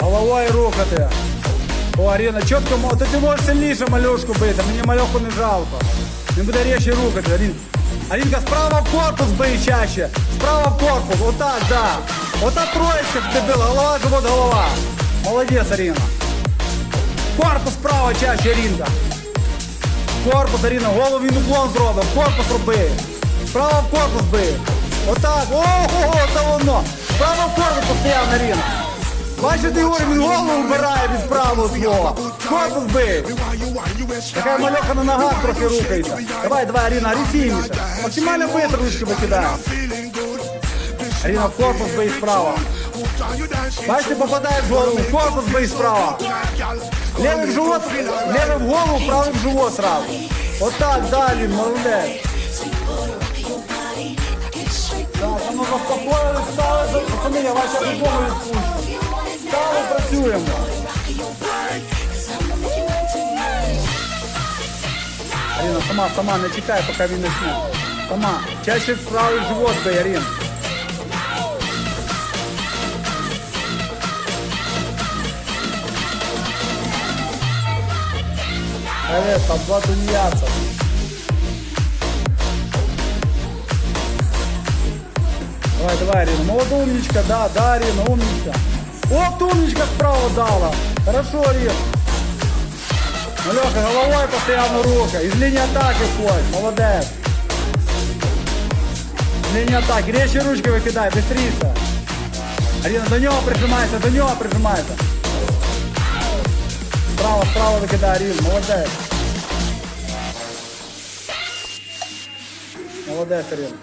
головою рухати. О, Аріна, чітко, мо- то ти можеш сильніше мальошку бити, мені мальоху не жалко. Він буде речі рухати, Арін. Арінка, справа в корпус бий чаще. Справа в корпус, отак, да. Ота троєчка в тебе била, голова, живот, голова. Молодець, Аріна. Корпус справа чаще, Арінка. Корпус, Аріна, голову він уклон зробив, корпус роби. Справа в корпус бий. Отак, ого, це воно. Справа в корпус постійно, Аріна. Бачите, Ігор, він голову вбирає від правого свого. Корпус бий. Така мальоха на ногах трохи рухається. Давай, давай, Аріна, агресивніше. Максимально швидко ручки викидає. Аріна, в корпус бий справа. Бачите, попадає в голову. Корпус бий справа. Левый в живот, левый в голову, правый в живот сразу. Вот так, далі, молодець. Так, а ну заспокоїли, стали, пацани, я ваша додому відпущу. Стали, працюємо. Аріна, сама, сама, не чекай, поки він почне. Сама. Чаще в правий живот бий, Арін. Привет, там два тунеядца. Давай, давай, Арина. Молодая умничка, да, да, Арина, умничка. Вот умничка справа дала. Хорошо, Арина. Ну, головой постоянно рука. Из линии атаки ходь. Молодец. Из линии атаки. Резче ручкой выкидай, быстрее. Арина, до него прижимайся, до него прижимайся. Справа, справа викидай, Арін, молодець. Молодець, Арін.